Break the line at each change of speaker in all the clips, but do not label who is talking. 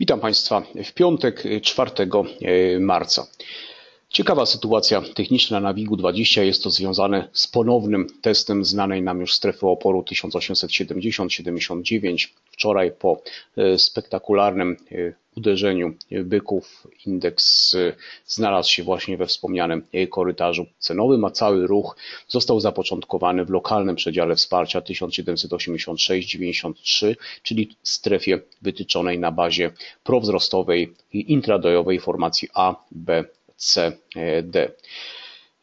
Witam Państwa w piątek 4 e, marca. Ciekawa sytuacja techniczna na WIG-20 jest to związane z ponownym testem znanej nam już strefy oporu 1870-79. Wczoraj po e, spektakularnym e, uderzeniu byków indeks znalazł się właśnie we wspomnianym korytarzu cenowym, a cały ruch został zapoczątkowany w lokalnym przedziale wsparcia 1786-93, czyli strefie wytyczonej na bazie prowzrostowej i intradojowej formacji A, B, C, D.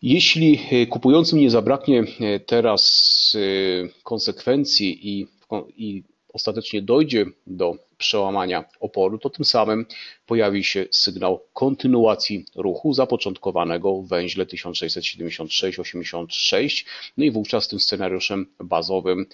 Jeśli kupującym nie zabraknie teraz konsekwencji i, i ostatecznie dojdzie do przełamania oporu, to tym samym pojawi się sygnał kontynuacji ruchu zapoczątkowanego w węźle 1676-86. No i wówczas tym scenariuszem bazowym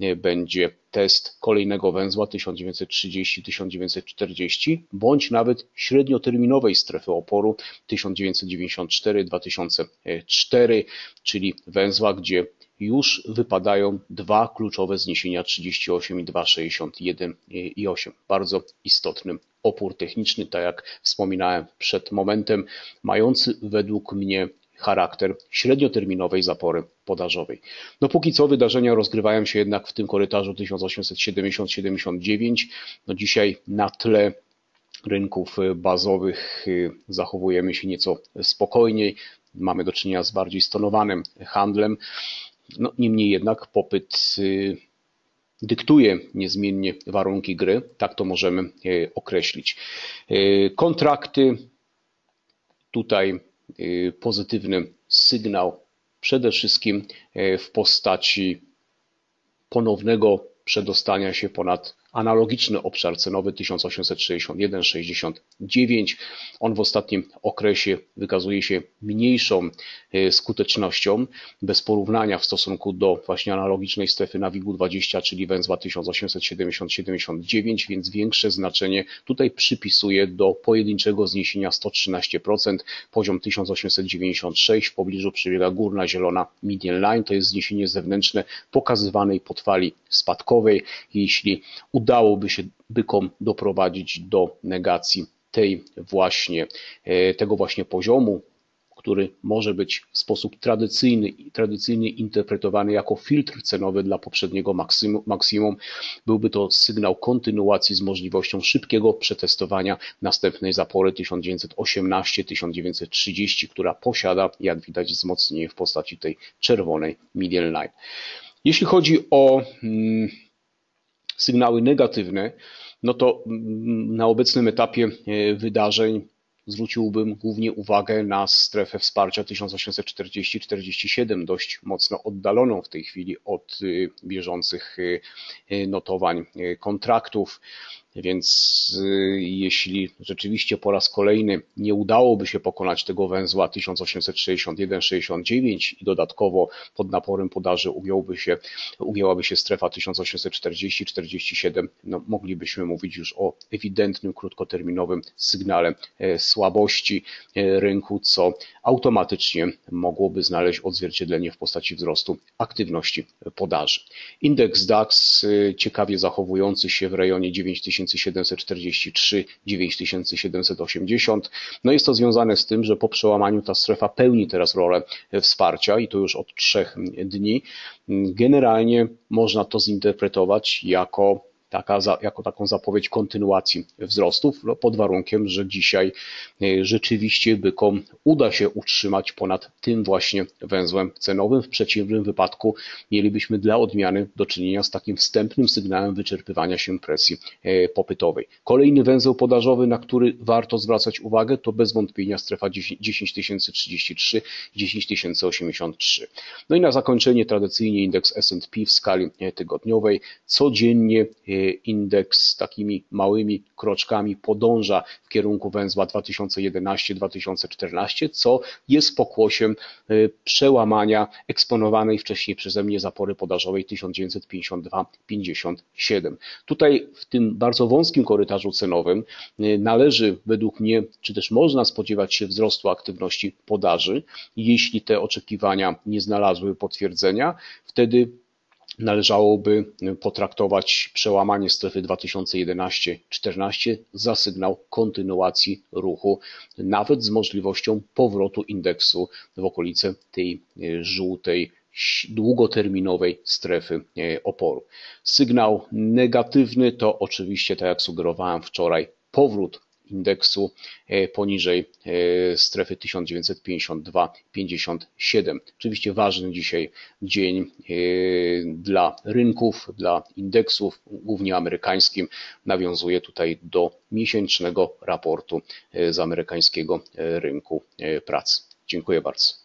e, będzie test kolejnego węzła 1930-1940 bądź nawet średnioterminowej strefy oporu 1994-2004, czyli węzła, gdzie już wypadają dwa kluczowe zniesienia 38 i 2,61 i 8. Bardzo istotny opór techniczny, tak jak wspominałem przed momentem, mający według mnie charakter średnioterminowej zapory podażowej. No póki co wydarzenia rozgrywają się jednak w tym korytarzu 1870-79. No dzisiaj na tle rynków bazowych y, zachowujemy się nieco spokojniej. Mamy do czynienia z bardziej stonowanym handlem. No, niemniej jednak popyt y, dyktuje niezmiennie warunki gry, tak to możemy y, określić. Y, kontrakty, tutaj pozytywny sygnał przede wszystkim w postaci ponownego przedostania się ponad analogiczny obszar cenowy 1861-69. On w ostatnim okresie wykazuje się mniejszą e, skutecznością, bez porównania w stosunku do właśnie analogicznej strefy na WIG-20, czyli węzła 1870-79, więc większe znaczenie tutaj przypisuje do pojedynczego zniesienia 113%, poziom 1896, w pobliżu przebiega górna zielona median line, to jest zniesienie zewnętrzne pokazywanej podfali spadkowej. Jeśli udałoby się bykom doprowadzić do negacji tej właśnie, e, tego właśnie poziomu, który może być w sposób tradycyjny, tradycyjnie interpretowany jako filtr cenowy dla poprzedniego maksimum, byłby to sygnał kontynuacji z możliwością szybkiego przetestowania następnej zapory 1918-1930, która posiada, jak widać, wzmocnienie w postaci tej czerwonej median line. Jeśli chodzi o mm, sygnały negatywne, no to mm, na obecnym etapie e, wydarzeń zwróciłbym głównie uwagę na strefę wsparcia 1840-47, dość mocno oddaloną w tej chwili od e, bieżących e, notowań kontraktów. Więc y, jeśli rzeczywiście po raz kolejny nie udałoby się pokonać tego węzła 1861-69 i dodatkowo pod naporem podaży ugiąłby się, ugięłaby się strefa 1840-47, no moglibyśmy mówić już o ewidentnym krótkoterminowym sygnale e, słabości e, rynku, co automatycznie mogłoby znaleźć odzwierciedlenie w postaci wzrostu aktywności podaży. Indeks DAX y, ciekawie zachowujący się w rejonie 9000 9743, 9780. No jest to związane z tym, że po przełamaniu ta strefa pełni teraz rolę wsparcia i to już od trzech dni. Generalnie można to zinterpretować jako taka, jako taką zapowiedź kontynuacji wzrostów, no pod warunkiem, że dzisiaj e, rzeczywiście bykom uda się utrzymać ponad tym właśnie węzłem cenowym. W przeciwnym wypadku mielibyśmy dla odmiany do czynienia z takim wstępnym sygnałem wyczerpywania się presji e, popytowej. Kolejny węzeł podażowy, na który warto zwracać uwagę, to bez wątpienia strefa 10033, 10083. No i na zakończenie tradycyjnie indeks S&P w skali e, tygodniowej codziennie indeks takimi małymi kroczkami podąża w kierunku węzła 2011-2014, co jest pokłosiem e, przełamania eksponowanej wcześniej przeze mnie zapory podażowej 1952-57. Tutaj w tym bardzo wąskim korytarzu cenowym e, należy według mnie, czy też można spodziewać się wzrostu aktywności podaży. Jeśli te oczekiwania nie znalazły potwierdzenia, wtedy należałoby potraktować przełamanie strefy 2011-14 za sygnał kontynuacji ruchu, nawet z możliwością powrotu indeksu w okolice tej żółtej długoterminowej strefy oporu. Sygnał negatywny to oczywiście, tak jak sugerowałem wczoraj, powrót indeksu e, poniżej e, strefy 1952-57. Oczywiście ważny dzisiaj dzień e, dla rynków, dla indeksów, głównie amerykańskim. Nawiązuje tutaj do miesięcznego raportu z amerykańskiego rynku pracy. Dziękuję bardzo.